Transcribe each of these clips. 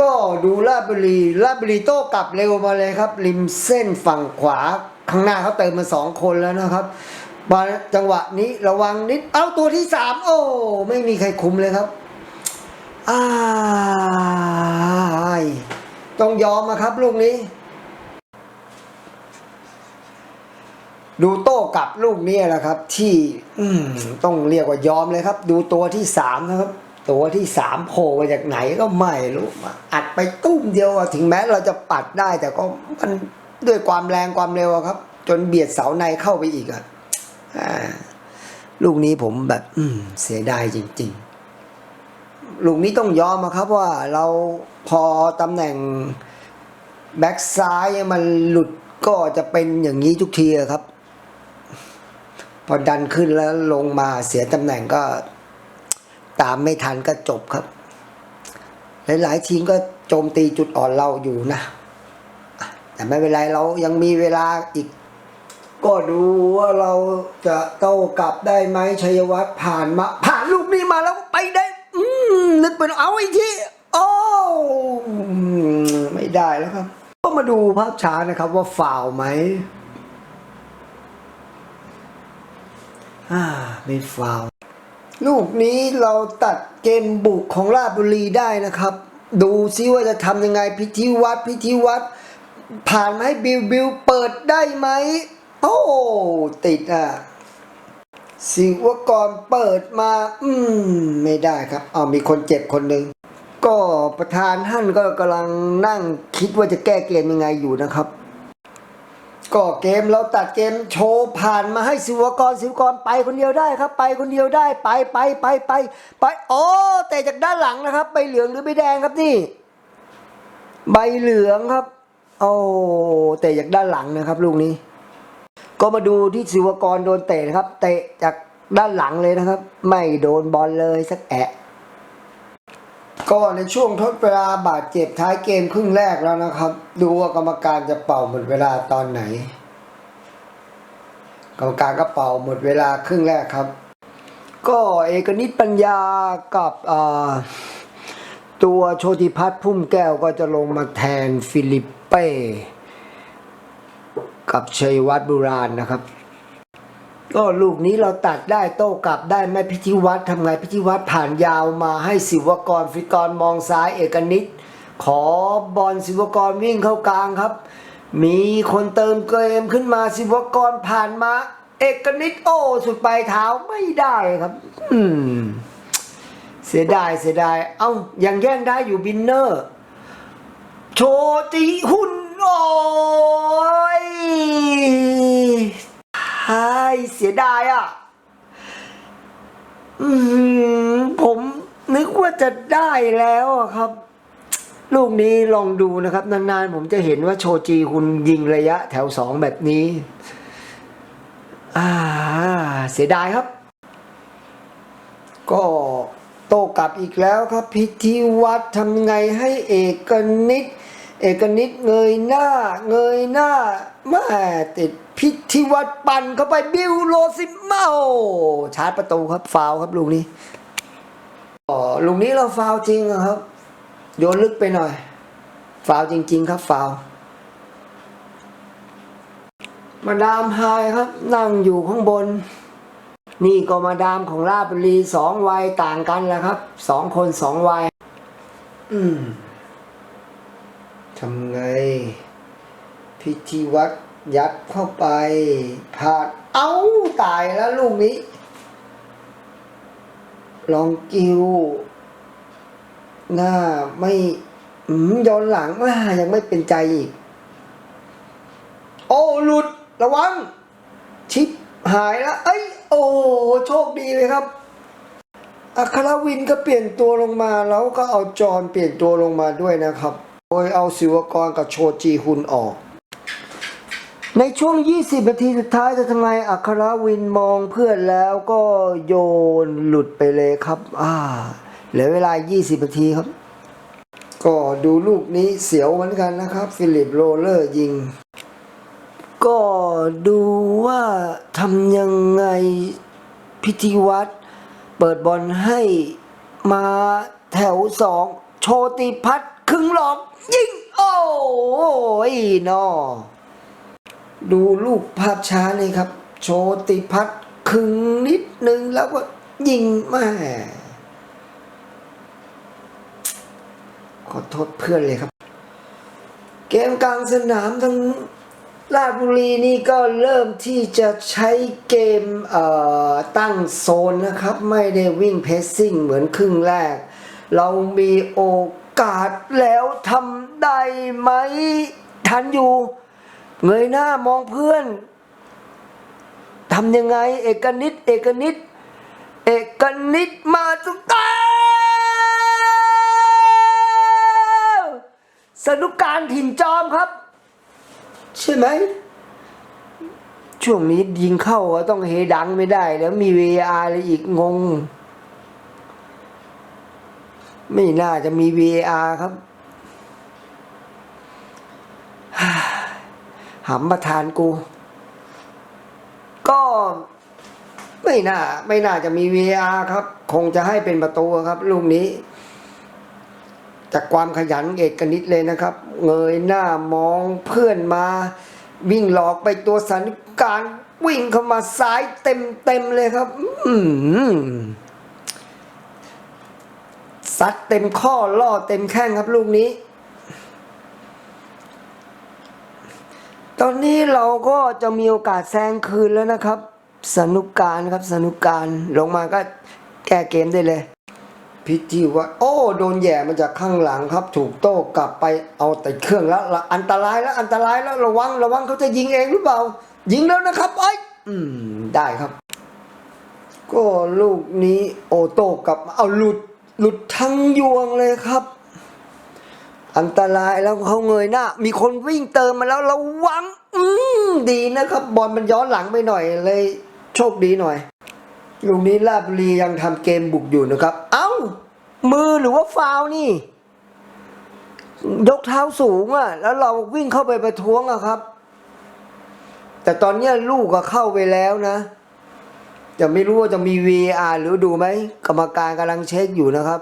ก็ดูลาดบุรีลาดบุรีโต้กลับเร็วมาเลยครับ ริมเส้นฝั่งขวา ข้างหน้าเขาเติมมาสองคนแล้วนะครับมาจังหวะนี้ระวังนิด เอาตัวที่สามโอ้ไม่มีใครคุมเลยครับอ้ายต้องยอมนะครับลูกนี้ ดูโต้กลับลูกนี้แหละครับ ที่ต้องเรียกว่ายอมเลยครับ ดูตัวที่สามนะครับ ตัวที่สามโผล่มาจากไหนก็ไม่รู้อัดไปตุ้มเดียวอะถึงแม้เราจะปัดได้ แต่ก็มันด้วยความแรงความเร็วครับ จนเบียดเสาในเข้าไปอีกอะอ่าลูกนี้ผมแบบ อืเสียดายจริง ๆ ลูกนี้ต้องยอมครับว่าเราพอตำแหน่งแบ็กซ้ายมันหลุดก็จะเป็นอย่างนี้ทุกทีครับ พอดันขึ้นแล้วลงมาเสียตำแหน่งก็ ตามไม่ทันก็จบครับ หลายๆทีมก็โจมตีจุดอ่อนเราอยู่นะ แต่ไม่เป็นไรเรายังมีเวลาอีก ก็ดูว่าเราจะโต้กลับได้ไหมชัยวัฒน์ผ่านมา ผ่านลูกนี้มาแล้วไปได้ อืมนึกเป็นเอาอีกทีโอ้ไม่ได้แล้วครับ ก็มาดูภาพช้านะครับว่าฝ่าวไหมอ่าไม่ฟาว ลูกนี้เราตัดเกมบุกของราชบุรีได้นะครับ ดูซิว่าจะทำยังไงพิธีวัดพิธีวัด ผ่านไหมบิวบิวเปิดได้ไหมโอ้ติดอะสิวกรเปิดมา อืม ไม่ได้ครับเอามีคนเจ็บคนหนึ่งก็ประธานท่านก็กำลังนั่งคิดว่าจะแก้เกมยังไงอยู่นะครับ ก็เกมเราตัดเกมโชว์ผ่านมาให้สิวกรสิวกรไปคนเดียวได้ครับ ไปคนเดียวได้ไปไปไปไปไปโอ้แต่จากด้านหลังนะครับ ใบเหลืองหรือใบแดงครับนี่ ใบเหลืองครับ โอ้แต่จากด้านหลังนะครับ ลูกนี้ ก็มาดูที่สิวกรโดนเตะนะครับ เตะจากด้านหลังเลยนะครับ ไม่โดนบอลเลยสักแอะ ก็ในช่วงทดเวลาบาดเจ็บท้ายเกมครึ่งแรกแล้วนะครับ ดูว่ากรรมการจะเป่าหมดเวลาตอนไหน กรรมการก็เป่าหมดเวลาครึ่งแรกครับ ก็เอกนิตปัญญากับตัวโชติพัฒน์พุ่มแก้วก็จะลงมาแทนฟิลิปเป้ กับชัยวัฒน์บุราณนะครับ ก็ลูกนี้เราตัดได้โต้กลับได้ไหมพิธีวัตรทำไงพิธีวัตรผ่านยาวมาให้ศิวกรฟิกรมองซ้ายเอกนิตขอบอลศิวกรวิ่งเข้ากลางครับ มีคนเติมเกมขึ้นมาศิวกรผ่านมา เอกนิตโอ้สุดปลายเท้าไม่ได้ครับ อืม เสียดายเสียดาย เอ้ายังแย่งได้อยู่บินเนอร์ โชติหุ่นโอ้ย ไฮเสียดายอะผมนึกว่าจะได้แล้วครับ ลูกนี้ลองดูนะครับ นานๆ ผมจะเห็นว่าโชจีคุณยิงระยะแถวสองแบบนี้ อ่า เสียดายครับ ก็โตกลับอีกแล้วครับ พิธีวัดทำไงให้เอกนิต เอกนิตเงยหน้า เงยหน้าแม่ติดพิธีวัดปั่นเข้าไปบิวโรซิเมาชาร์จประตูครับฟาวครับลูกนี้อ๋อลูกนี้เราฟาวจริงครับ โยนลึกไปหน่อย ฟาวจริง ๆ ครับฟาวมาดามไฮครับ นั่งอยู่ข้างบน นี่ก็มาดามของลาบุรีสองวัยต่างกันแหละครับสองคนสองวัย อืม ทำไง พิธีวัดยัดเข้าไปพาดเอ้าตายแล้วลูกนี้ ลองกิว หน้าไม่ย้อนหลังว่ายังไม่เป็นใจอีก โอ้ หลุดระวัง ชิปหายแล้ว เอ้ย โอ้โชคดีเลยครับอัครวินก็เปลี่ยนตัวลงมาแล้วก็เอาจอนเปลี่ยนตัวลงมาด้วยนะครับ โดยเอาศิวกรกับโชจีฮุนออก ในช่วง 20 นาทีสุดท้ายจะทำไมอัครวินมองเพื่อนแล้วก็โยนหลุดไปเลยครับ อ่าเหลือเวลา 20 นาทีครับ ก็ดูลูกนี้เสียวเหมือนกันนะครับ ฟิลิปโรเลอร์ยิง ก็ดูว่าทำยังไงพิธีวัดเปิดบอลให้มาแถวสองโชติพัฒน์ ครึ่งหลอกยิงโอ้ยนอดูลูกภาพช้านี่ครับ โชติพัฒน์ครึ่งนิดนึงแล้วก็ยิงแม่ขอโทษเพื่อนเลยครับ เกมกลางสนามทั้งราชบุรีนี่ก็เริ่มที่จะใช้เกมเอ่อตั้งโซนนะครับ ไม่ได้วิ่งเพสซิ่งเหมือนครึ่งแรก เรามีโอกาสแล้วทำได้ไหมทันอยู่ เงยหน้ามองเพื่อนทำยังไง เอกนิดเอกนิดเอกนิดมาสุดตาสนุกการถิ่นจอมครับ ใช่ไหม ช่วงนี้ยิงเข้าก็ต้องเฮดังไม่ได้ แล้วมี VR อะไรอีกงง ไม่น่าจะมี V A R ครับ หำประธานกู ก็ไม่น่า ไม่น่าจะมี V A R ครับ คงจะให้เป็นประตูครับ ลูกนี้ จากความขยันเอกนิดเลยนะครับ เงยหน้ามองเพื่อนมา วิ่งหลอกไปตัวสันการวิ่งเข้ามาซ้ายเต็มเต็มเลยครับ อืม ซัดเต็มข้อล่อเต็มแข้งครับลูกนี้ ตอนนี้เราก็จะมีโอกาสแซงคืนแล้วนะครับ สนุกการครับสนุกการลงมาก็แก้เกมได้เลย พิธีว่าโอ้โดนแย่มาจากข้างหลังครับ ถูกโต้กลับไปเอาแต่เครื่องแล้วอันตรายแล้วอันตรายแล้วระวังระวังเขาจะยิงเองหรือเปล่า ยิงแล้วนะครับไอ้ยอืมได้ครับ ก็ลูกนี้โอโต้กลับมาเอาหลุด หลุดทั้งยวงเลยครับ อันตรายแล้วเขาเงยหน้า มีคนวิ่งเติมมาแล้วระวัง อืมดีนะครับ บอลมันย้อนหลังไปหน่อยเลย โชคดีหน่อยลูกนี้ลาบุรียังทำเกมบุกอยู่นะครับ เอ้า มือหรือว่าฟาวนี่ ยกเท้าสูงอะ่ะ แล้วเราวิ่งเข้าไปประท้วงอะครับ แต่ตอนนี้ลูกก็เข้าไปแล้วนะ จะไม่รู้ว่าจะมี VAR หรือดูไหมกรรมการกำลังเช็คอยู่นะครับ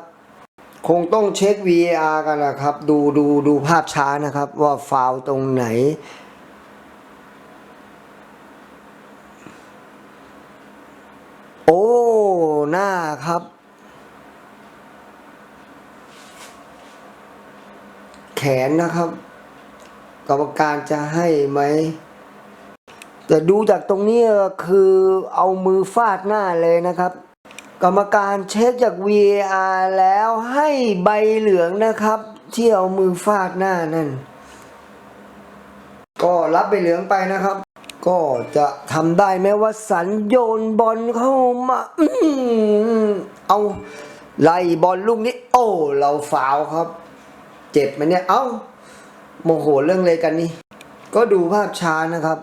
คงต้องเช็ค VAR กันนะครับ ดูดูดูภาพช้านะครับ ว่าฟาวตรงไหน โอ้ หน้าครับ แขนนะครับ กรรมการจะให้ไหม แต่ดูจากตรงนี้คือเอามือฟาดหน้าเลยนะครับ กรรมการเช็คจาก VAR แล้วให้ใบเหลืองนะครับ ที่เอามือฟาดหน้านั่น ก็รับใบเหลืองไปนะครับ ก็จะทำได้ไหมว่าสัญโยนบอลเข้ามาอืเอาไล่บอลลูกนี้ โอ้ เราฟาวครับ เจ็บไหมเนี่ย เอ้าโมโหเรื่องเลยกันนี่ ก็ดูภาพช้านะครับ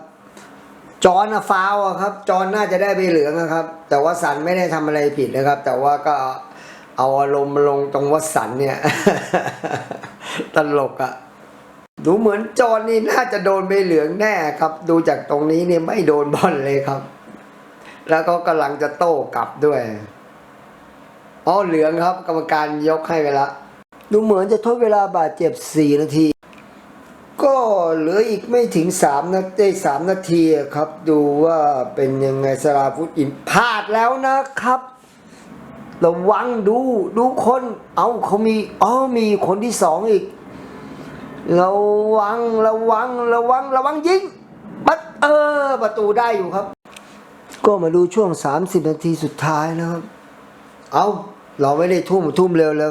จอนอะฟาวล์อะครับ จอนน่าจะได้ใบเหลืองนะครับ แต่ว่าสันไม่ได้ทำอะไรผิดนะครับ แต่ว่าก็เอาอารมณ์ลงตรงวัสันเนี่ย ตลกอะดูเหมือนจอนนี่น่าจะโดนใบเหลืองแน่ครับ ดูจากตรงนี้เนี่ยไม่โดนบอลเลยครับ แล้วก็กำลังจะโต้กลับด้วยอ๋อเหลืองครับ กรรมการยกให้ไปละดูเหมือนจะทดเวลาบาดเจ็บ 4 นาที ก็เหลืออีกไม่ถึง3นาทีสามนาทีครับ ดูว่าเป็นยังไงสราฟุตอินพลาดแล้วนะครับระวังดูดูคนเอาเขามีอ๋อมีคนที่สองอีกระวังระวังระวังระวังยิงปัดเออประตูได้อยู่ครับ ก็มาดูช่วง 30 นาทีสุดท้ายนะครับ เอาเราไม่ได้ทุ่มทุ่มเร็วแล้ว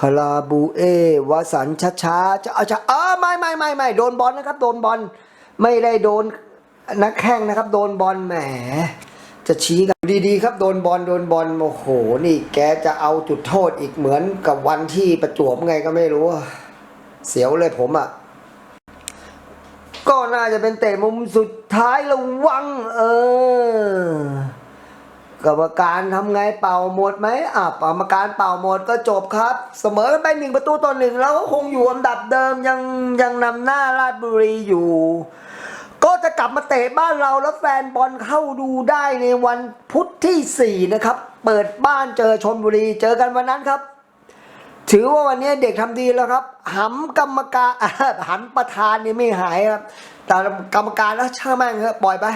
คาราบูเอวาสันช้าช้าๆจะเอาจะเออไม่ไม่ไม่ไม่โดนบอลนะครับ โดนบอลไม่ได้โดนนักแข่งนะครับ โดนบอลแหม จะชี้กันดีๆ ครับโดนบอลโดนบอลโอ้โห นี่แกจะเอาจุดโทษอีกเหมือนกับวันที่ประจวบไงก็ไม่รู้ เสียวเลยผมอะก็น่าจะเป็นเตะมุมสุดท้ายระวัง เออ กรรมการทำไงเป่าหมดไหมอะกรรมการเป่าหมดก็จบครับ เสมอกันไปหนึ่งประตูต่อหนึ่งแล้วก็คงอยู่อันดับเดิมยังยังนำหน้าราชบุรีอยู่ ก็จะกลับมาเตะบ้านเราแล้วแฟนบอลเข้าดูได้ในวันพุธที่ 4 นะครับ เปิดบ้านเจอชนบุรีเจอกันวันนั้นครับ ถือว่าวันนี้เด็กทำดีแล้วครับหำกรรมการหันประธานนี่ไม่หายครับแต่กรรมการแล้วช่างแม่งเถอะปล่อยไป